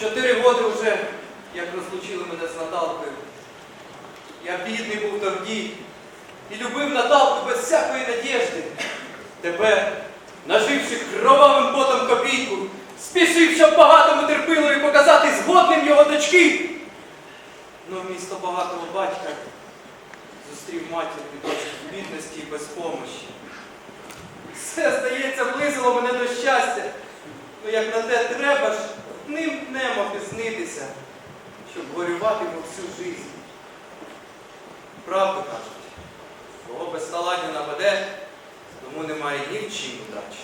Чотири роки вже, як розлучили мене з Наталкою. Я бідний був тоді і любив Наталку без всякої надіжди. Тепер, наживши кровавим потом копійку, спішив, щоб багатому терпилові показати згодним його дочки. Ну, Но місто багатого батька зустрів матір від бідності і без помощі. Все, здається, близило мене до щастя. Ну як на те треба ж ним днем опіснитися, щоб горювати по всю життя. Правду кажуть, кого безталадня нападе, тому немає ні в чим удачі.